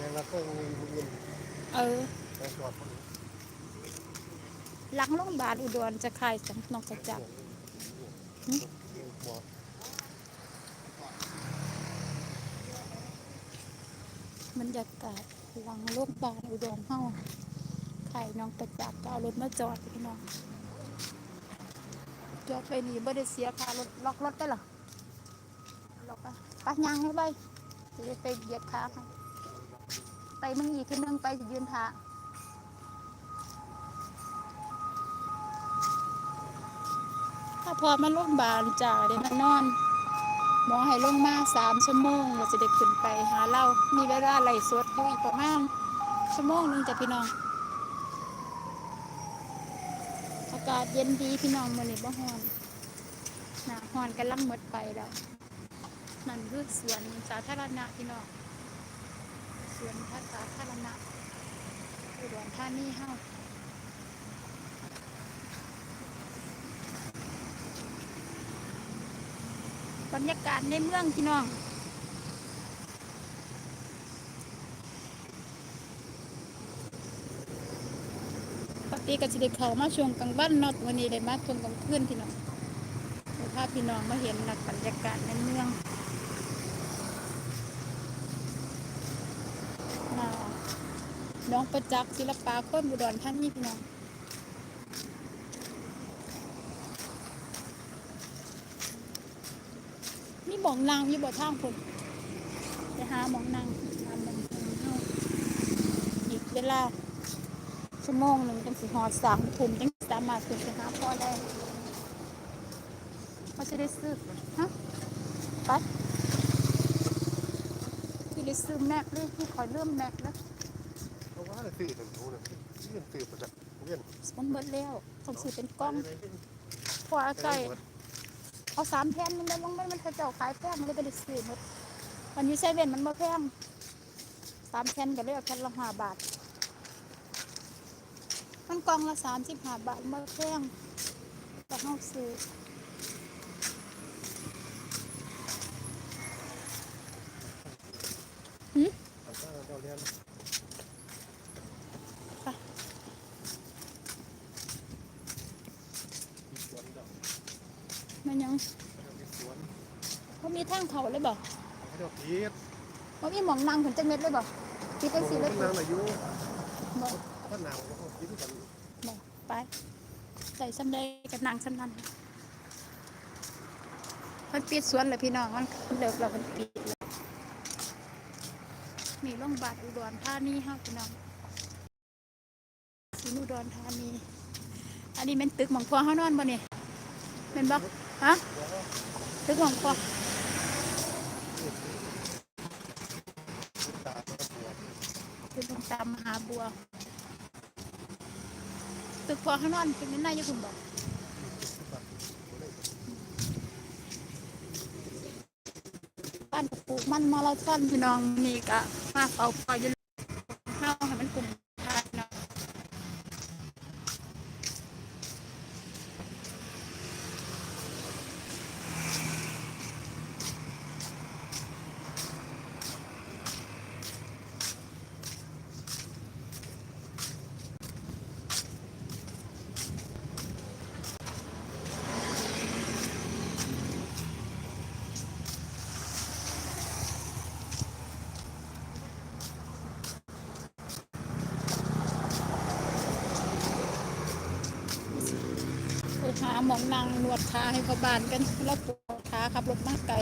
ยังนักก็มีบุญเออไปจอดคนหลังโรงพยาบาลอุดรจะขายสังนอกจากจักรบอกบรรยากาศหลังโรงพยาบาลอุดรเฮาขายน้องประจักษ์ก็เอารถมาจอดพี่น้องจอดไปนี่บ่ได้เสียค่ารถล็อกรถได้หรอล็อกไปไปยางให้ไป จะได้ไปเหยียบขาให้ไปมึงอีกขึ้นนึงไปยืนท่าถ้าพอมาโรงบาลจ่าเดี๋ยวมานอนหมอให้ลงมาสามชั่วโมงเราจะได้ขึ้นไปหาเรามีเวลาไหลฟ์สดอยู่อีกประมาณชั่วโมงหนึงจ้ะพี่น้อง อากาศเย็นดีพี่น้องมื้อนี้บ่ฮ้อนหนาฮ้อนกำลังหมดไปแล้ว นั่นคือสวนสาธารณะพี่น้องสวนสาธารณะอุดรธานีเฮาบรรยากาศในเมืองพี่น้องปกติก็จะได้เข้ามาช่วงกลางวันเนอดวันนี้ได้มาช่วงกลางคืนพี่น้องเดี๋ยวพาพี่น้องมาเห็นนักบรรยากาศในเมืองน่า น้องประจักษ์ศิลปาโคนบุดรท่านนี่พี่น้องมีหมองนางมีบ่อทางผมไปหาหมองนางหาหมองนางเฮาอีกเวลาชั่วโมงหนึ่งจังสิหอดสามทุ่มจังสามารถขึ้นไปหาพ่อได้ว่าจะได้ซื้อฮะไปที่ได้ซื้อแม็กเลยที่คอยเริ่มแม็กแล้ว ว่าสื่อถึงรู้เลยเรื่องสื่อประจักเรื่องมันเบิดแล้วต้องซื้อเป็นกล้องพราะว่าไก่เอาสามแผ่นมันได้ลงไปมันเขาเจ้าขายแพงเลยก็ได้ซื้อหมดวันนี้เซเว่นมันบ่แพงสามแผ่นก็เลยเอาแผ่นละห้าบาท มันกล่องละสามสิบห้าบาทมาแพงแต่เฮาซื้อหืม เราเรียน สวนดอก มันยัง สวน เขามีทางเขาเลยบ่เขาดอกพีชเขามีหมองนางผลจังเม็ดเลยบ่คิดได้สิเลยนางอายุบ่ก็หนาวเขากินกันบ่ไปใส่ซ้ำได้กับนางซ้ำนั้นมันปิดสวนเลยพี่น้องมันเลิกแล้วมันปิดแล้วมีโรงพยาบาลอุดรธานีเฮาพี่น้องศรีอุดรธานีอันนี้เป็นตึกหมองครัวเฮานอนบ่เนี่ยเป็นบ่ฮะตึกหมองครัว ตาตัวำหามหาบัว ตึกฟอข้างนอนเป็นนายอยู่คุณบ่บ้านปลูกมันมาราธอนพี่น้องนี่กะมาเอาปล่อยอยู่เฮาให้มันกลุ่มทานเนาะ ไปหาหมองนางนวดขาให้เขาบานกันแล้วปวดขาขับรถมากไกล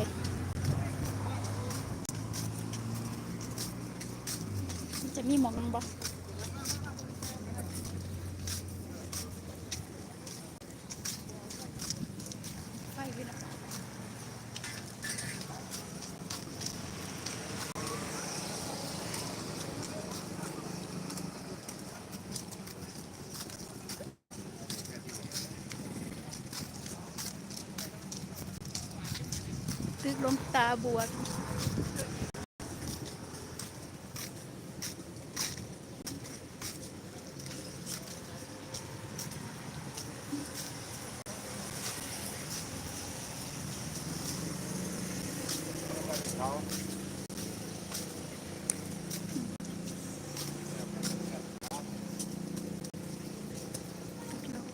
มันจะมีหมองบ่ไป belum kita buat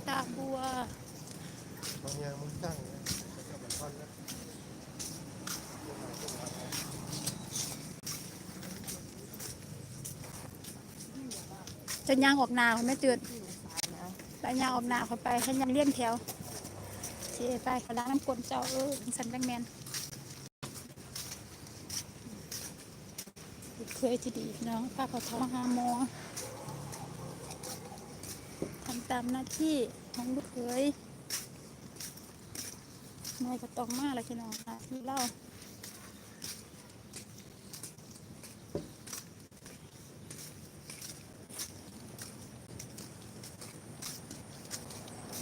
Tabua. Banyak mustang ya. จะย่างออกหนาเขาไม่ตื่นไปย่างออกหนาเขาไปให้ยังเลี้ยนแถวเสียไปขาล้างน้ำกลนเจ้าเออสันแบงแมนเคยที่ดีเนาะป้าเขาท้องหาหมอทำตามหน้าที่ของลูกเคยเมื่อยก็ต้องมากเลยพี่น้องค่ะที่เล่า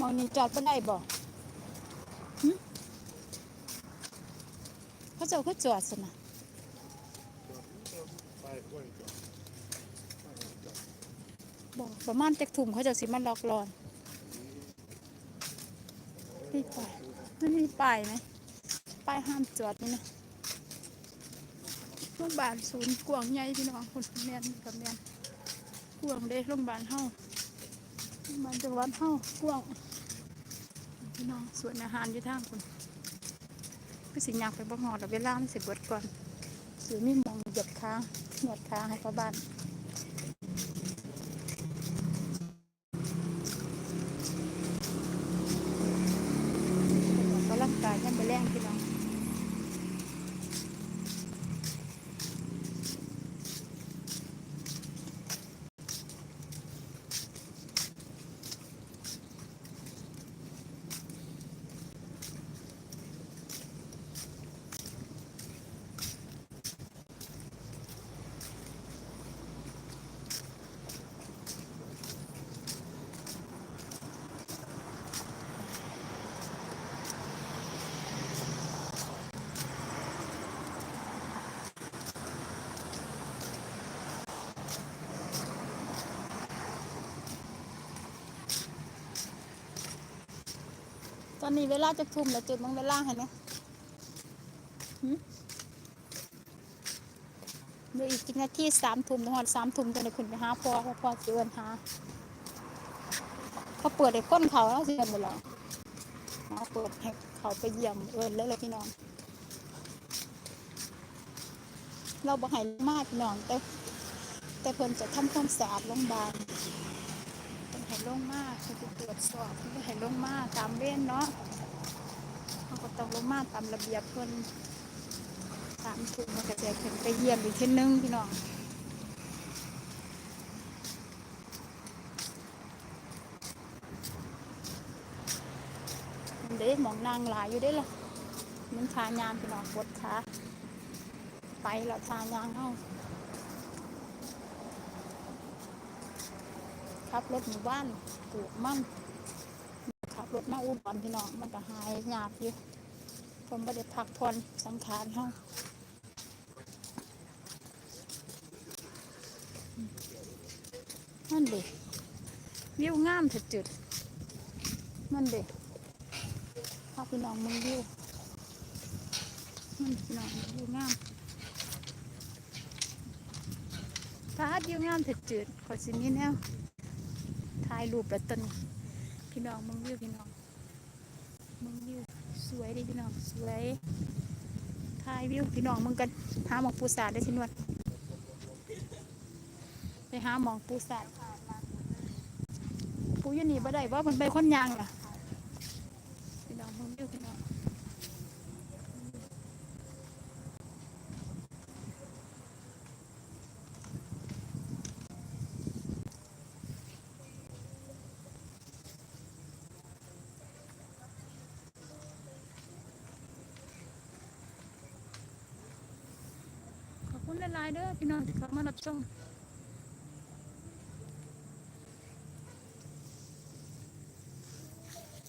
องนี่จอดบ่ได้บ่หึเขาเจ้าก็จอดสนะบอกประมาณจักถุ่มเขาจะสิมาล็อกรอนนี่ป้ายมันมีป้ายไหมป้ายห้ามจอดนี่นะโรงพยาบาลศูนย์กวางใหญ่พี่น้องคนแมนกับแมนกวางเด้โรงพยาบาลเฮาโรงพยาบาลจังหวัดเฮากวาง พี่น้องสวนอาหารอยู่ทางคนก็สิอยากไปบ่หอดแล้วเวลามันสิเบิดก่อนสิมีหมองหยียบขาหนวดขางให้พ่อบ้านก็ร่างกายยังไปแรงพี่น้องต อนนี้เวลาจะทุ่มแล้วจุดมังเวลาเห็นไหมมเดี๋ยวอีกกี่นาทีสามทุ่มถึงหอดสามทุ่มจะได้ขึ้นไปหาพ่อพ่อสิเอินหาเขาเปิดให้คนเขาแล้วสิเอินไปแล้วเขาเปิดให้เขาไปเยี่ยมเอินเลยเลยพี่น้อง เราบอกให้มากพี่น้องแต่แต่เพิ่นจะทำความสะอาดโรงพยาบาล ให้ลงมาคือไปตรวจสอบเพื่อให้ลงมาตามเว้นเนาะเขาก็ต้องลงมาตามระเบียบเพิ่นตามถูกมันก็จะขึ้นไปเยี่ยมอีกเทีนึงพี่น้องเด้หมองนางหลายอยู่เด้ล่ะมันทายามพี่น้องปวดขาไปแล้วทายางเฮา ขับรถหมู่บ้านปลูกมันขับรถมาอุดรพี่น้องมันก็หายหยากอยู่ผมไม่ได้พักผ่อนสังขารเฮานั่นเด็วิวงามถึดจุดนั่นเด็พาพี่น้องมึงวิวนั่นพี่น้องวิวงามพาดวิวงามถึดจุดขอสิมีแนวายรูปแล้วต้นพี่น้องมึงวิวพี่น้องมึงวิวสวยดิพี่น้องสวยถ่ายวิวพี่น้องมึงกันหาหมองปูสาดได้สินวดไปหาหมองปูสาดปูยันนี่บ่ได้ว่ามันไปคนยางล่ะพี่น้องมึงวิวพี่น้อง ขอบคุณหลายๆเด้อพี่น้องที่เขามารับชม